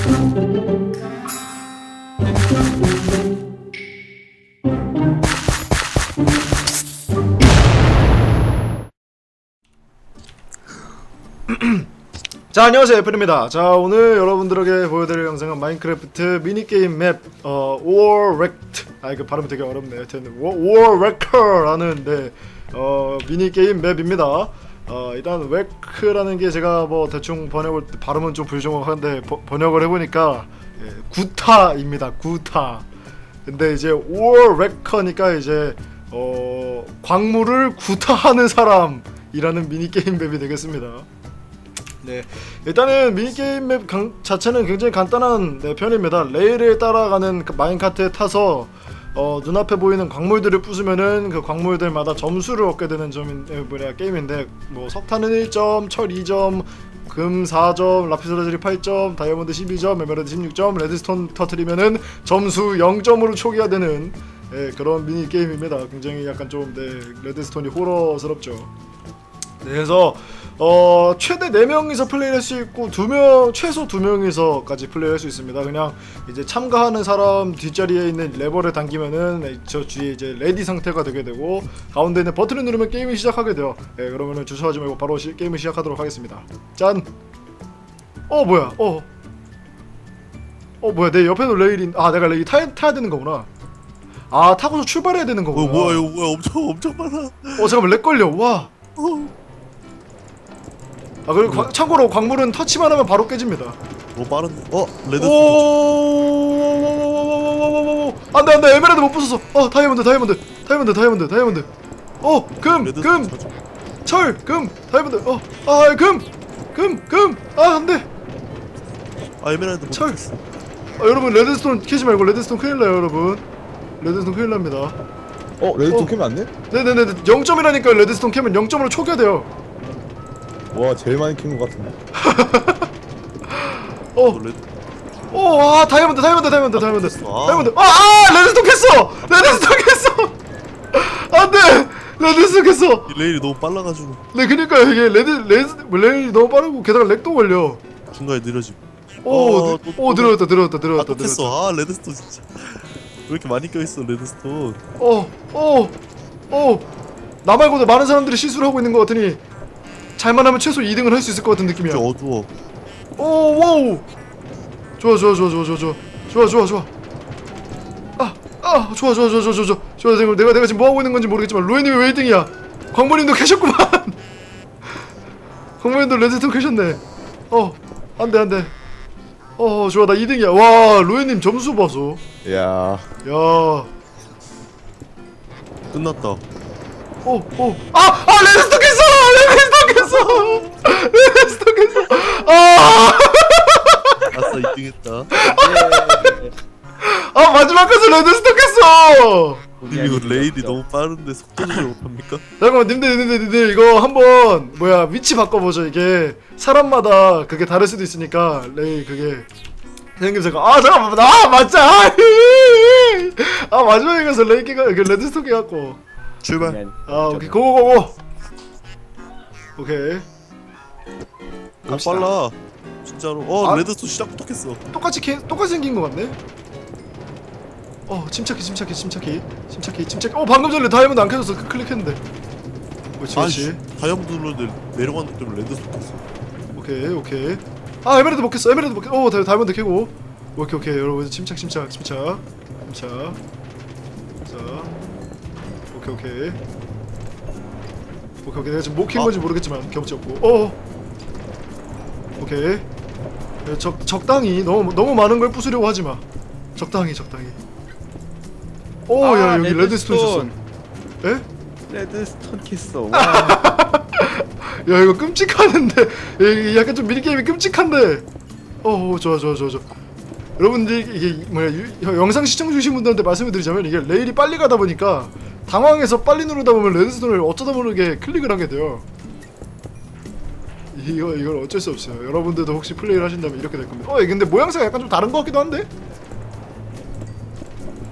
자 안녕하세요. 애플입니다. 자 오늘 여러분들에게 보여드릴 영상은 마인크래프트 미니게임 맵 어, 워렉트 아 이거 발음이 되게 어렵네. 하여튼 워렉커라는 네, 어, 미니게임 맵입니다 어, 일단 웨크라는 게 제가 뭐 대충 번역을 발음은 좀 불정확한데 버- 번역을 해보니까 예, 구타입니다 구타 근데 이제 워렉커니까 이제 어, 광물을 구타하는 사람이라는 미니게임 맵이 되겠습니다 네, 일단은 미니게임 맵 강- 자체는 굉장히 간단한 네, 편입니다. 레일을 따라가는 그 마인카트에 타서 어, 눈앞에 보이는 광물들을 부수면은 그 광물들마다 점수를 얻게 되는 에, 뭐냐 게임인데 뭐 석탄은 1점, 철 2점, 금 4점, 라피스라즈리 8점, 다이아몬드 12점, 에메랄드 16점, 레드스톤 터트리면은 점수 0점으로 초기화 되는 예, 그런 미니 게임입니다. 굉장히 약간 좀 네, 레드스톤이 호러스럽죠. 네, 그래서 어 최대 4명이서 플레이할 수 있고 2명 최소 2명이서까지 플레이할 수 있습니다. 그냥 이제 참가하는 사람 뒷자리에 있는 레버를 당기면은 저 뒤에 이제 레디 상태가 되게 되고 가운데 있는 버튼을 누르면 게임이 시작하게 돼요. 예, 그러면은 주저하지 말고 바로 시, 게임을 시작하도록 하겠습니다. 짠. 어 뭐야? 어. 어 뭐야? 내 옆에도 레일인 아 내가 레일 타야, 타야 되는 거구나. 아 타고서 출발해야 되는 어 거구나. 뭐야 이거 뭐야 엄청 엄청 많아. 어 잠깐만 렉 걸려. 와. 어. 아 그리고 광- 참고로 광물은 터치만 하면 바로 깨집니다. 뭐 빠른데? 어 레드. 오 안돼 안돼 에메랄드 못 부쉈어. 어 다이아몬드 다이아몬드 다이아몬드 다이아몬드 다이아몬드. 어금금철금 레드. 다이아몬드 어 아 금 금 금 아 안 돼 아 에메랄드 못 철. 찾았어. 아, 여러분 레드스톤 캐지 말고 레드스톤 큰일 나요 여러분. 레드스톤 큰일 납니다. 어 레드톤 어. 캐면 안 돼? 네네네 0점이라니까 레드스톤 캐면 0점으로 초기화돼요. 와 제일 많이 캔것 같은데 어 어, 레드. 오, 아, 다이아몬드, 다이아몬드, 다이아몬드, 다이아몬드, 아. 다이아몬드. 아, 아, 레드스톤 캤어! 레드스톤 캤어! 안 돼! 레드스톤 캤어! 이 레일이 너무 빨라가지고 네, 그니까 이게 레드, 레드, 레일이 너무 빠르고 게다가 렉도 걸려. 중간에 느려짐. 오, 어, 느- 또- 오, 또- 들어갔다, 들어갔다, 들어갔다, 아또 들어갔다. 깼어. 아 레드스톤 진짜. 왜 이렇게 많이 껴있어 레드스톤? 어, 어, 어. 나 말고도 많은 사람들이 실수를 하고 있는 것 같으니 잘만 하면 최소 2등을 할 수 있을 것 같은 느낌이야. 진짜 어두워. 오, 와우. 좋아, 좋아, 좋아, 좋아, 좋아, 좋아, 좋아, 좋아, 좋아. 아, 아, 좋아, 좋아, 좋아, 좋아, 좋아, 좋아. 좋아, 지금 내가 내가 지금 뭐 하고 있는 건지 모르겠지만 로이님이 왜 1등이야? 광물님도 캐셨구만. 광물님도 레드스톤 캐셨네. 어, 안돼, 안돼. 어, 좋아, 나 2등이야. 와, 로이님 점수 봐서. 이야 야, 끝났다. 오, 오, 아, 아, 레드스톤 깼어, 깼어, 레드스톤 깼어. 아. 아싸 2등했다. 아 마지막 까지 레드스톤 깼어! 님 이거 레일이 너무 빠른데 속도 조절 못합니까? 잠깐만 님들 님들 님들 이거 한번 뭐야 위치 바꿔보죠 이게 사람마다 그게 다를 수도 있으니까 레이 그게 생김새가 아 잠깐만 아 맞자 아 마지막에 가서 레이 깨가 그 레드스톤 깨갖고 출발. 아 오케이 고고고고 오케이 오 갑시다. 빨라. 진짜로. 어 아. 레드스톤 시작부터 깼어. 똑같이 캐, 똑같이 생긴 거 같네 어 침착해 침착해 침착해 침착해 침착해 어 방금 전에 다이아몬드 안 켜졌어 그 클릭했는데 그렇지 아씨 그렇지 다이아몬드 눌렀는데 내려가는 것 때문에 레드스톤 깼어. 오케이 오케이 아 에메랄드 먹겠어 에메랄드 먹겠어 오 다- 다이아몬드 캐고 오케이 오케이 여러분 침착 침착 침착 침착 자 오케이 오케이 오케이 오케이 내가 지금 뭐캔 아. 건지 모르겠지만 경치 없고. 어. 오케이. 예, 적 적당히. 너무 너무 많은 걸 부수려고 하지 마. 적당히 적당히. 오야 아, 여기 레드스톤. 있었어. 에? 레드스톤 켰어. 와. 야 이거 끔찍하는데. 약간 좀 미니게임이 끔찍한데. 어 좋아 좋아 좋아 좋아. 여러분들 이게 뭐야 유- 영상 시청 주신 분들한테 말씀을 드리자면 이게 레일이 빨리 가다 보니까 당황해서 빨리 누르다 보면 레드스톤을 어쩌다 모르게 클릭을 하게 돼요 이거 이걸 어쩔 수 없어요 여러분들도 혹시 플레이를 하신다면 이렇게 될 겁니다 어 근데 모양새가 약간 좀 다른 것 같기도 한데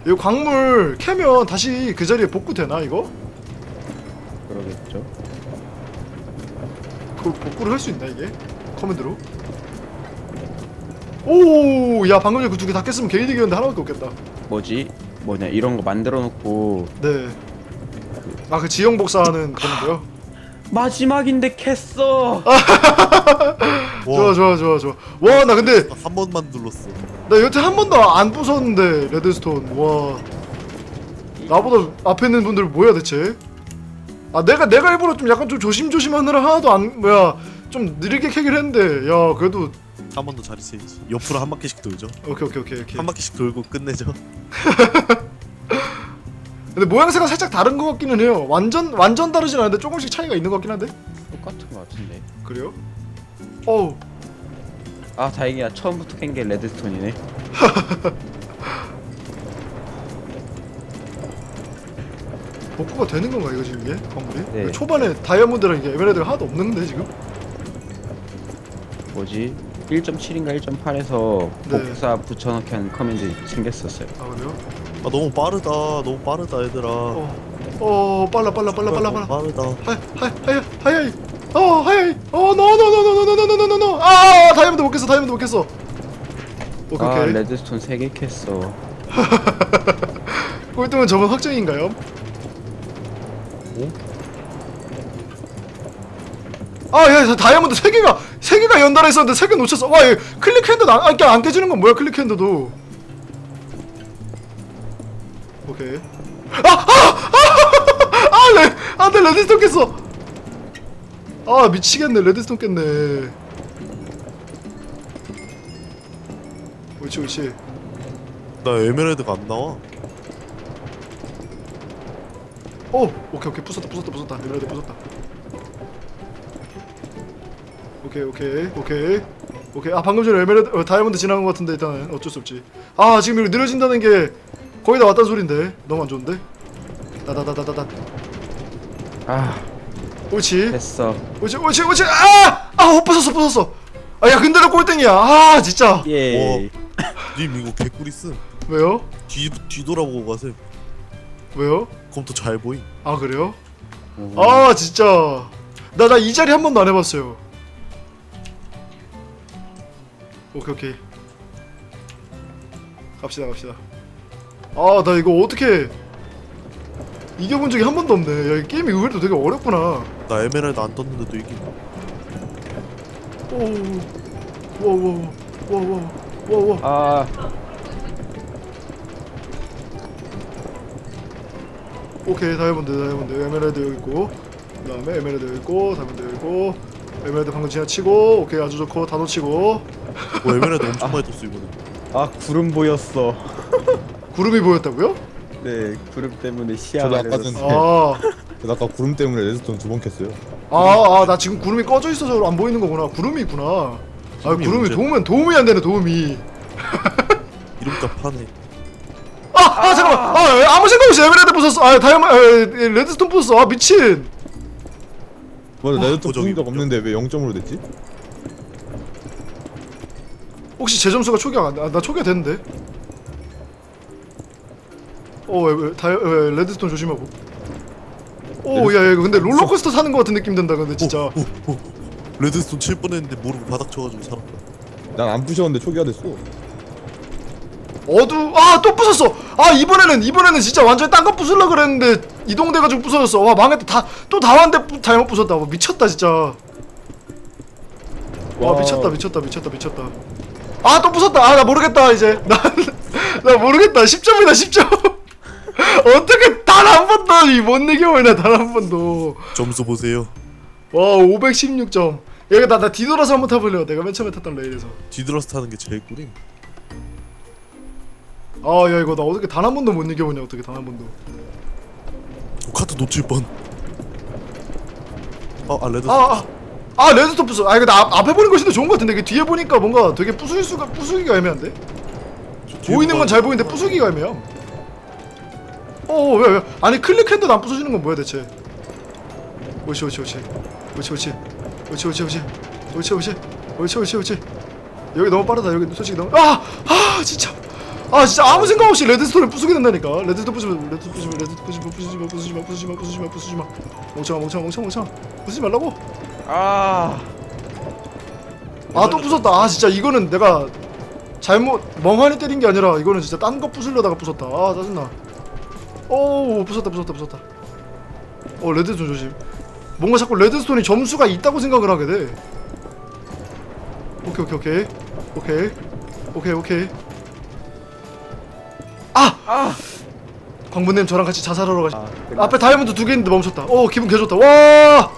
이 광물 캐면 다시 그 자리에 복구되나 이거? 그러겠죠 그 복구를 할 수 있나 이게? 커맨드로? 오 야 방금 전에 그 두 개 다 깼으면 개이득이었는데 하나밖에 없겠다 뭐지? 뭐냐 이런 거 만들어 놓고 네 아 그 지형 복사하는 건데요 마지막인데 캤어. 좋아 좋아 좋아 좋아 와 나 근데 한 번만 눌렀어. 나 여태 한 번도 안 부쉈는데 레드스톤 와 나보다 앞에 있는 분들 뭐야 대체 아 내가 내가 일부러 좀 약간 좀 조심조심하느라 하나도 안 뭐야 좀 느리게 캐긴 했는데 야 그래도 한 번 더 자리 세야지. 옆으로 한 바퀴씩 돌죠. 오케이 오케이 오케이 오케이 한 바퀴씩 돌고 끝내죠. 근데 모양새가 살짝 다른 것 같기는 해요 완전 완전 다르진 않은데 조금씩 차이가 있는 것 같긴 한데 똑같은 거 같은데. 그래요? 어우 아 다행이야 처음부터 깬 게 레드스톤이네. 복구가 되는 건가 이거 지금 이게 건물이? 네. 초반에 다이아몬드랑 이게 에메랄드가 하나도 없는데 지금? 뭐지? 1.7인가 1.8에서 네. 복사 붙여넣기 하는 커맨드 생겼었어요. 아 그래요? 아 너무 빠르다. 너무 빠르다 얘들아. 어, 어 빨라 빨라 빨라 빨라 빨라 너무 빠르다. 하이 하이 하이 하이 어 하이 어노노노노노노노노노노 아 다이아몬드 못 깼어 다이아몬드 못 깼어 오케이 아 오케이 레드스톤 3개 캤어. 꼴등은 저번 확정인가요? 아야 다이아몬드 세 개가 세 개가 연달아 있었는데 세 개 놓쳤어 와 얘 클릭핸드도 안, 안, 안 깨지는 건 뭐야 클릭핸드도 오케이 아 아 아아네. 안돼 레드스톤 깼어. 아 미치겠네 레드스톤 깼네. 옳지 옳지. 나 에메랄드가 안 나와. 오 오케이 오케이. 부쉈다 부쉈다 부쉈다. 에메랄드 부쉈다. 오케이 오케이 오케이. 오케이. 아 방금 전에 에메랄드 어, 다이아몬드 지나간 것 같은데 일단은. 어쩔 수 없지. 아 지금 이거 느려진다는 게 거의 다 왔다는 소린데. 너무 안 좋은데? 다다다다다다. 아. 옳지. 됐어. 옳지 옳지 옳지. 아아 부쉈어 부쉈어. 아야 근데 나 꼴등이야. 아 진짜. 예. 님 이거 개꿀이 쓴. 왜요? 뒤 뒤돌아보고 가세요. 왜요? 그럼 더 잘 보임. 아 그래요? 오. 아 진짜. 나 나 이 자리 한 번도 안 해봤어요. 오케이 오케이. 갑시다 갑시다 아 나 이거 어떻게 이겨본 적이 한 번도 없네. 야이 게임이 의외로 되게 어렵구나. 나 에메랄드 안 떴는데도 이긴다 오, 와, 와, 와, 와, 와, 아. 오케이, 다이아몬드 다이아몬드 에메랄드 여기 있고 그 다음에 에메랄드 여기 있고 다이아몬드 여기 있고 에메랄드 방금 지나치고 오케이 아주 좋고 다 놓치고. 오 에메랄드 엄청 많이 떴어 이번에. 아 구름 보였어. 구름이 보였다고요? 네 구름 때문에 시야가 아까 가려졌어. 전에 아, 저 아까 구름 때문에 레드스톤 두 번 켰어요. 아, 아, 나 지금 구름이 꺼져 있어서 안 보이는 거구나. 구름이 있구나. 아, 구름이 구름이 언제- 도우면 도움이 안 되네, 도움이. 이름값 하네. 아, 아, 잠깐만. 아, 에, 아무 생각 없이 에메랄드 부쉈어. 아, 다이아몬드, 에, 에, 레드스톤 부쉈어. 아, 미친. 맞아 레드스톤 적 없는데 왜 0점으로 됐지? 혹시 제 점수가 초기화 안 돼? 아, 나 초기화 됐는데. 어, 왜, 왜, 다이, 왜, 레드스톤 조심하고. 오, 야, 야, 이거 근데 롤러코스터 사는 거 같은 느낌 든다, 근데 진짜. 오, 오, 오. 레드스톤 칠 뻔했는데 모르고 바닥 쳐가지고 살았다. 난 안 부셨는데 초기화 됐어. 어두, 아, 또 부쉈어. 아, 이번에는, 이번에는 진짜 완전히 딴 거 부술라 그랬는데, 이동돼가지고 부서졌어. 와, 망했다. 다, 또 다 왔는데 부- 잘못 부쉈다. 와, 미쳤다, 진짜. 와, 와. 미쳤다, 미쳤다, 미쳤다, 미쳤다. 아, 또 부쉈다. 아, 나 모르겠다, 이제. 나, 나 모르겠다. 10점이다, 10점. 어떻게 단 한 번도 이못 이겨보냐, 단한 번도. 점수 보세요. 와, 516점. 여기 나, 나 뒤돌아서 한번 타볼래요. 내가 맨 처음에 탔던 레일에서. 뒤돌아서 타는 게 제일 꿀임. 아, 야, 이거 나 어떻게 단 한 번도 못 이겨 보냐, 어떻게 단 한 번도. 오, 카트 놓칠 뻔. 아, 아 레드스톤. 아, 아, 아 레드스톤 부수. 아 이거 나 앞, 앞에 보는 것이 더 좋은 것 같은데 이게 뒤에 보니까 뭔가 되게 부술 수가 부수기가 애매한데. 보이는 건 잘. 보이는데 부수기가 애매함. 어어 왜, 왜? 아니, 클릭핸드도 안 부서지는 건 뭐야, 대체? 옳지, 옳지, 옳지. 옳지, 옳지. 옳지, 옳지, 옳지. 옳지, 옳지. 옳지, 옳지, 옳지. 여기 너무 빠르다, 여기 솔직히 너무. 아! 아, 진짜. 아, 진짜 아무 생각 없이 레드스톤을 부수게 된다니까. 레드스톤 부수면, 레드스톤 부수면, 레드스톤 부수면, 부수지 마, 부수지 마, 부수지 마, 부수지 마, 부수지 마. 멍청아, 멍청아, 멍청아, 멍청아. 부수지 말라고. 아. 아, 또 부쉈다. 아, 진짜 이거는 내가 잘못 멍하니 때린 게 아니라 이거는 진짜 딴 거 부수려다가 부쉈다. 아, 짜증나. 오 부쉈다 부쉈다 부쉈다. 어 레드스톤 조심. 뭔가 자꾸 레드스톤이 점수가 있다고 생각을 하게 돼. 오케이 오케이 오케이. 오케이. 오케이 오케이. 아! 아! 광부님 저랑 같이 자살하러 가시 아. 앞에 다이아몬드 두 개 있는데 멈췄다. 오 기분 개 좋다. 와!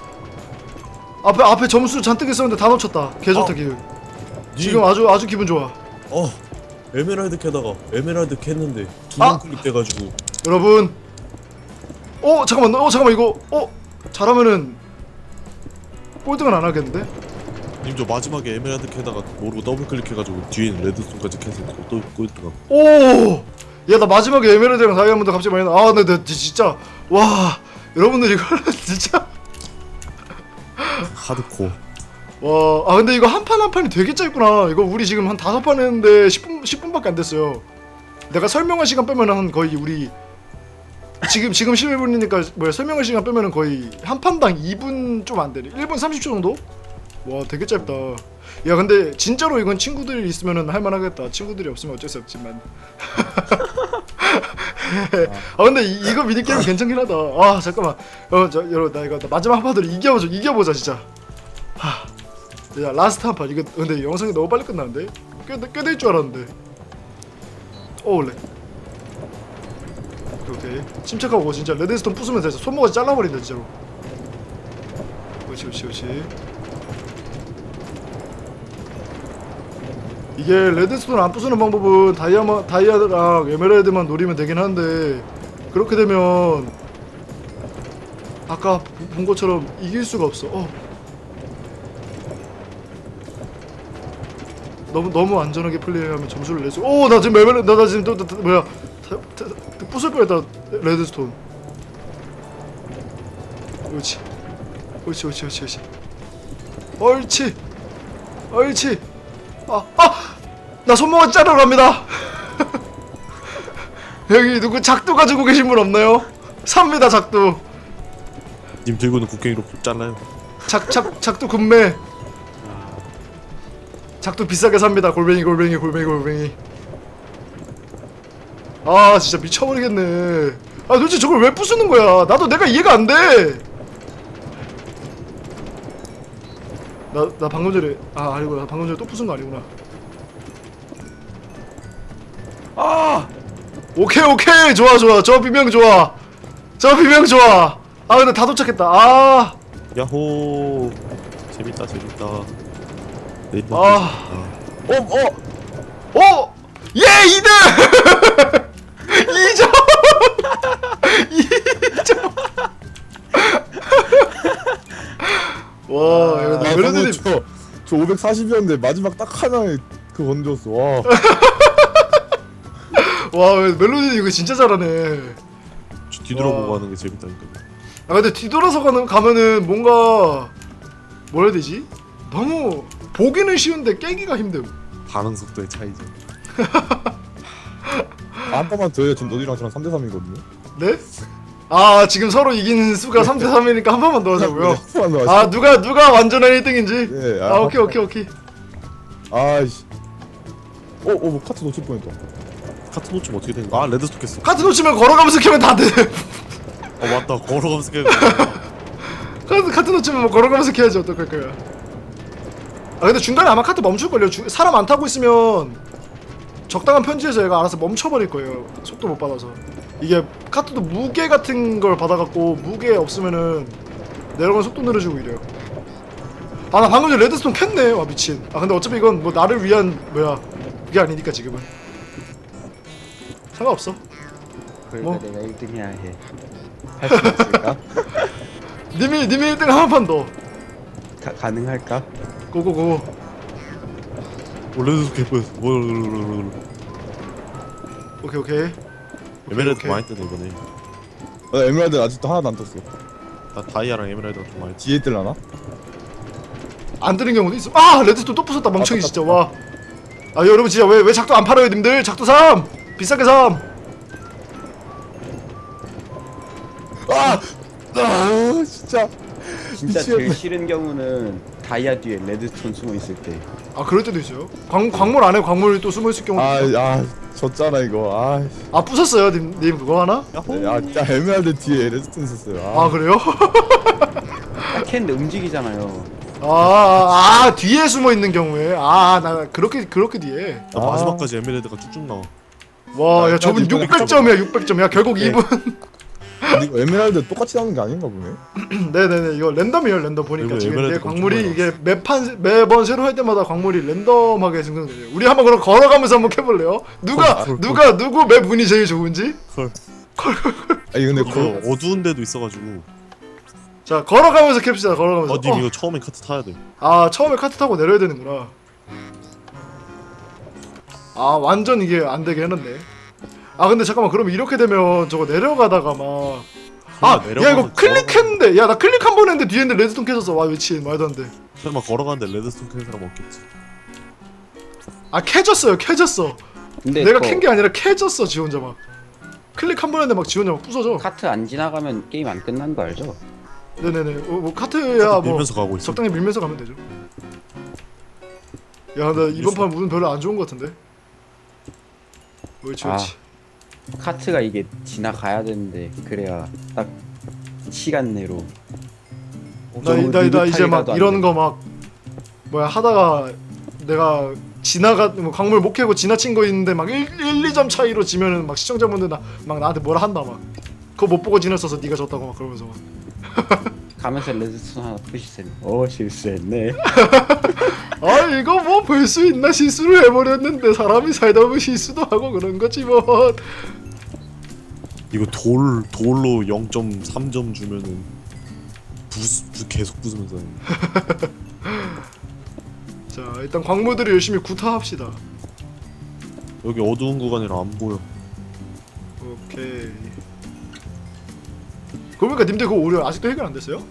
앞에 앞에 점수 잔뜩 있었는데 다 놓쳤다. 개 좋다 어. 기분. 니, 지금 아주 아주 기분 좋아. 어 에메랄드 캐다가 에메랄드 캤는데 두 아! 번 클릭돼가지고 여러분. 어 잠깐만. 어 잠깐만. 이거 어 잘하면은 꼴등은 안 하겠는데? 님 저 마지막에 에메랄드 캐다가 모르고 더블 클릭해가지고 뒤에 있는 레드스톤까지 캐서 또 꼴등하고. 오 야 나 마지막에 에메랄드랑 다이아몬드 갑자기 많이 나 아 근데 나 진짜 와 여러분들 이거 진짜. 하드코어. 와, 아 근데 이거 한 판 한 판이 되게 짧구나. 이거 우리 지금 한 다섯 판 했는데 10분 10분밖에 안 됐어요. 내가 설명할 시간 빼면 한 거의 우리 지금 지금 11분이니까 뭐야 설명할 시간 빼면은 거의 한 판당 2분 좀 안 되네. 1분 30초 정도? 와, 되게 짧다. 야, 근데 진짜로 이건 친구들이 있으면은 할 만하겠다. 친구들이 없으면 어쩔 수 없지만. 아 근데 이, 이거 미니 게임 괜찮긴 하다. 아 잠깐만. 어 저 여러분 나 이거 나 마지막 한 판으로 이겨보자. 이겨보자 진짜. 야 라스트 한 판 이거 근데 영상이 너무 빨리 끝나는데 꽤될줄 줄 알았는데 오 원래 오케이 오케이 침착하고 진짜 레드스톤 부수면 돼서 손목을 잘라버린다 진짜로 그렇지 그렇지 그렇지 이게 레드스톤 안 부수는 방법은 다이아마, 다이아랑 에메랄드만 노리면 되긴 한데 그렇게 되면 아까 본 것처럼 이길 수가 없어 어. 너무 너무 안전하게 플레이하면 점수를 낼 수. 오, 나 지금 레벨 나나 지금 또, 또, 또 뭐야? 부술 뻔했다. 레드스톤. 그렇지. 그렇지, 그렇지, 그렇지, 그렇지. 옳지. 옳지. 아, 아! 나 손목을 자르러 갑니다. 여기 누구 작두 가지고 계신 분 없나요? 삽니다, 작두. 님 들고는 국경이로 잘라요 작, 작, 작두 군매. 작두 비싸게 삽니다. 골뱅이, 골뱅이, 골뱅이, 골뱅이. 아, 진짜 미쳐버리겠네. 아, 도대체 저걸 왜 부수는 거야? 나도 내가 이해가 안 돼. 나, 나 방금 전에, 아, 아니고, 나 방금 전에 또 부순 거 아니구나. 아! 오케이, 오케이. 좋아, 좋아. 저 비명 좋아. 저 비명 좋아. 아, 근데 다 도착했다. 아. 야호 재밌다 재밌다 내일 아. 어? 어? 오! 예! 2등! 저, 저 540이었는데 마지막 딱 하나에 그 건졌어. 와. 와, 멜로디님 이거 진짜 잘하네. 저 뒤돌아보고 와. 하는 게 재밌다니까 아, 근데 뒤돌아서 가는, 가면은 뭔가 뭐라 해야 되지? 너무 보기는 쉬운데 깨기가 힘듦. 반응 속도의 차이죠 아, 한 번만 더 해요. 지금 너희랑 저랑 3대 3이거든요. 네? 아, 지금 서로 이긴 수가 3대 3이니까 한 번만 더 하자고요. 한 번만 더 아. 누가 누가 완전한 1등인지? 예, 아, 오케이, 오케이, 오케이. 아이씨. 어, 어, 뭐 카트 놓칠 뻔했다. 카트 놓치면 어떻게 되는 거야? 아 레드스톤 깼어 카트 놓치면 걸어가면서 캐면 다 돼. 어 맞다 걸어가면서 깨고 카트 카트 놓치면 뭐 걸어가면서 캐야지 어떡할 거야. 아 근데 중간에 아마 카트 멈출 걸요. 주, 사람 안 타고 있으면 적당한 편지에서 얘가 알아서 멈춰버릴 거예요. 속도 못 받아서. 이게 카트도 무게 같은 걸 받아갖고 무게 없으면은 내려가는 속도 느려지고 이래요. 아 나 방금 전에 레드스톤 캤네. 와 미친. 아 근데 어차피 이건 뭐 나를 위한 뭐야 그게 아니니까 지금은 상관없어. 그러니까 뭐? 내가 1등 해야 해. 할 수 있을까? 님이 님이 1등 한 판 더. 가, 가능할까? 고고고. 어 레드스톤 깨버렸어 뭐 오케이 오케이. 에메랄드 오케이. 많이 뜨네 이번에 나 에메랄드 아직도 하나도 안 떴어. 나 다이아랑 에메랄드가 좀 많이 뜨 뒤에 뜰라나? 안 뜨는 경우도 있어. 아 레드스톤 또 부쉈다 멍청이 아, 진짜 와. 아 여러분 진짜 왜 왜 작두 안 팔아요 님들 작두 삼 비싸게 삼. 아! 아, 진짜. 진짜 미치겠네. 제일 싫은 경우는 다이아 뒤에 레드스톤 숨어 있을 때. 아 그럴 때도 있어요. 광 광물 안에 광물이 또 숨어 있을 경우도 아. 아, 졌잖아 이거. 아, 아 부쉈어요, 님, 님 그거 하나? 야, 진짜 에메랄드 뒤에 레드스톤 있었어요. 아 아, 그래요? 딱 캔데 움직이잖아요. 아, 아, 아 뒤에 숨어 있는 경우에 아 나 그렇게 그렇게 뒤에 나 아. 마지막까지 에메랄드가 쭉쭉 나와. 와, 야 아, 저분 이번에 600점이야 600점. 야 결국 네. 이분 근데 이거 에메랄드 똑같이 나오는 게 아닌가 보네. 네네네 이거 랜덤이에요 랜덤 보니까 이거 지금 이게 광물이 엄청 이게 매판 매번 새로 할 때마다 광물이 랜덤하게 생성돼요. 우리 한번 그럼 걸어가면서 한번 해볼래요? 누가 헐, 헐, 누가 누구 맵 운이 제일 좋은지? 헐. 아, 이거 근데 이거 그 어두운 데도 있어가지고. 자 걸어가면서 캡시다 걸어가면서. 어, 님 어, 이거 처음에 카트 타야 돼. 아 처음에 카트 타고 내려야 되는구나. 아 완전 이게 안 되게 해놨네. 아 근데 잠깐만 그럼 이렇게 되면 저거 내려가다가 막. 아, 야 이거 클릭했는데, 야 나 클릭 한 번 했는데 뒤에 있는데 레드스톤 켜졌어. 와 미친 말도 안 돼. 설마 걸어가는데 레드스톤 캔 사람 없겠지. 아 켜졌어요, 켜졌어. 근데 내가 캔 게 아니라 켜졌어 지 혼자 막. 클릭 한 번 했는데 막 지 혼자 막 부서져. 카트 안 지나가면 게임 안 끝난 거 알죠? 네네네. 어, 뭐 카트야 뭐 밀면서 가고 있어. 적당히 밀면서 가면 되죠. 야, 나 이번 판 운은 별로 안 좋은 것 같은데. 옳지, 아. 옳지. 카트가 이게 지나가야 되는데 그래야 딱 시간 내로. 나, 저거 나, 나 누드 이제 막 이런 돼. 거막 뭐야 하다가 내가 지나가 뭐 광물 못 캐고 지나친 거 있는데 막 1, 1 2점 차이로 지면은 막 시청자분들 나, 막 나한테 뭐라 한다 막. 그거 못 보고 지냈어서 네가 졌다고 막 그러면서 막. 가면서 레드스톤 하나 푸시세요. 어 실수했네. 아 이거 뭐 볼 수 있나 실수를 해버렸는데 사람이 살다 보면 실수도 하고 그런 거지 뭐. 이거 돌 돌로 0.3점 주면은 부스 부, 계속 부수면서. 자 일단 광물들을 열심히 구타합시다. 여기 어두운 구간이라 안 보여. 오케이. 그러니까 님들 그거 오류 아직도 해결 안 됐어요?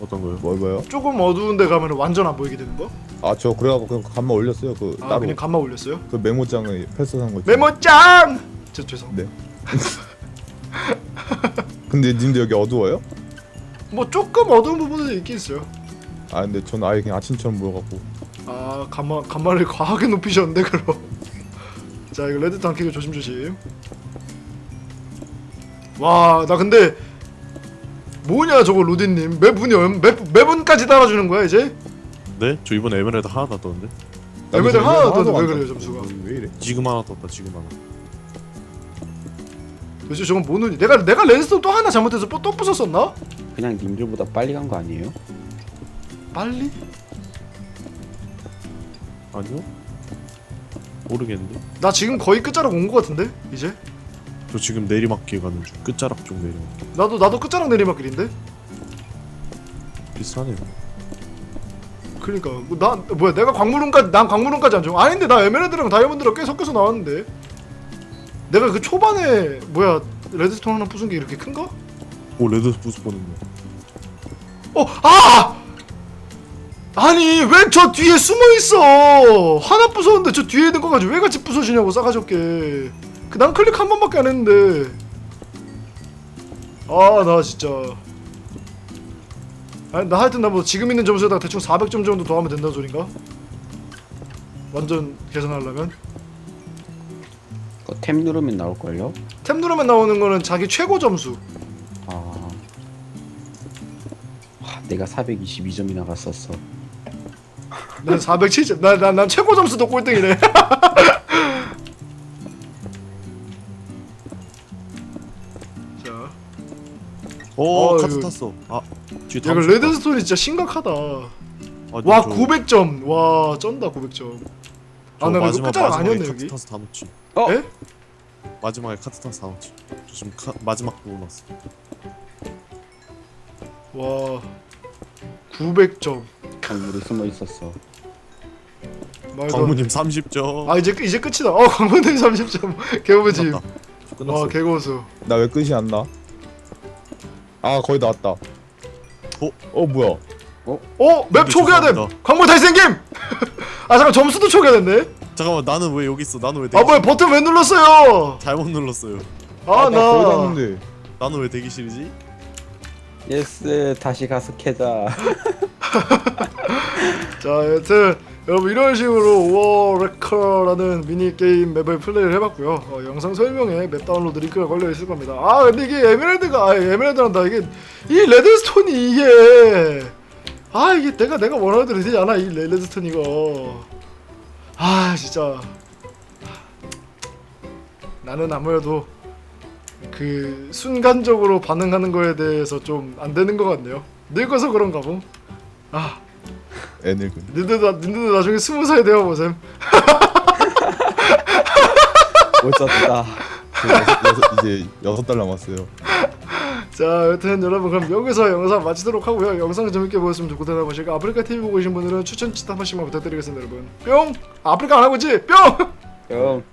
어떤 거요? 뭐 뭐요? 조금 어두운 데 가면 완전 안 보이게 되는 거? 아, 저 그래갖고 그냥 간만 올렸어요. 그 아 따로 그냥 감만 올렸어요? 그 메모장에 패스한 거. 있잖아요. 메모장! 저 죄송. 네. 근데 님들 여기 어두워요? 뭐 조금 어두운 부분은 있긴 있어요. 아, 근데 전 아예 그냥 아침처럼 보여갖고. 아 감마 감마를 과하게 높이셨는데 그럼. 자 이거 레드 안 켜고 조심 조심. 와 나 근데 뭐냐 저거 로딘님 맵분이 얼- 맵 맵분까지 따라주는 거야 이제? 네? 저 이번에 에메랄드 하나 다 떴는데? 맵분들 하나 하나도 안 그래요 떴어. 점수가? 왜 이래? 지금 하나 떴다 지금 하나. 도대체 저건 뭐 눈이? 내가 내가 랜스톤 또 하나 잘못해서 또, 또 부쉈었나? 그냥 님들보다 빨리 간 거 아니에요? 빨리? 아니요? 모르겠는데. 나 지금 거의 끝자락 온 거 같은데 이제? 저 지금 내리막길 가는 중. 끝자락 쪽 내리막길. 나도 나도 끝자락 내리막길인데? 비슷하네요. 그러니까 뭐, 나 뭐야 내가 광물운까지 난 광물운까지 안 줘. 아닌데 나 에메랄드랑 다이아몬드랑 꽤 섞여서 나왔는데. 내가 그 초반에 뭐야 레드스톤 하나 부순 게 이렇게 큰가? 오 레드 부스 보는 거. 어, 아! 아니 왜 저 뒤에 숨어 있어? 하나 부쉈는데 저 뒤에 있는 거 가지고 왜 같이 부서지냐고 싸가지 없게. 그난 클릭 한 번밖에 안 했는데. 아 나 진짜. 아니 나 하여튼 나 뭐 지금 있는 점수에다가 대충 400점 정도 더하면 된다는 소린가? 완전 계산하려면 그거 탭 누르면 나올걸요? 탭 누르면 나오는 거는 자기 최고 점수. 아. 와, 내가 422점이 나갔었어. 난 470. 나난 난 최고 점수도 꼴등이네. 자. 오 어, 카트 이거- 탔어. 아 뒤에 야, 이거 다음 레드스톤이 진짜 심각하다. 아, 와, 저- 900점. 와, 쩐다 900점. 저 아, 나 이거 마지막 끝자락 마지막에 아니었네, 카트 여기. 타서 다 놓지. 어? 에? 마지막에 카트 타서 다 놓지. 저 지금 카, 마지막 부분 왔어. 와. 900점. 강물에 숨어 있었어. 말도 안 광무님 30점. 아, 이제 끝- 이제 끝이다. 어, 광문님 30점. 개오브지. 끝났다. 저 끝났어. 와, 개고수. 나 왜 끝이 안 나? 아, 거의 나왔다. 어? 어, 뭐야? 어, 맵 초기화됨. 죄송합니다. 광물 달생김. 아, 잠깐 점수도 초기화됐네. 잠깐만 나는 왜 여기 있어? 나는 왜 아, 대기 뭐야 버튼 왜 눌렀어요? 잘못 눌렀어요. 아, 나 거의 나. 나는 왜 대기실이지? 예스 다시 가서 캐자. 자 여튼 여러분 이런 식으로 워레커라는 미니 게임 맵을 플레이를 해봤고요 어, 영상 설명에 맵 다운로드 리크가 걸려 있을 겁니다 아 근데 이게 에메랄드가 아 에메랄드란다 이게 이 레드스톤이 이게 아 이게 내가 내가 원하는 대로 되지 않아 이 레- 레드스톤 이거 아 진짜. 나는 아무래도 그 순간적으로 반응하는 거에 대해서 좀 안 되는 것 같네요. 늙어서 그런가 봄 아. 애늙은. 니들도 나- 니들도 나중에 스무 살 되어 보셈. 어쩌다. 이제 여섯 달 남았어요 자, 여튼 여러분 그럼 여기서 영상 마치도록 하고요. 영상 재밌게 보셨으면 좋겠다는 것이고 아프리카 TV 보고 계신 분들은 추천 한 번씩만 부탁드리겠습니다, 여러분. 뿅. 아프리카 안 하고 있지? 뿅. 형.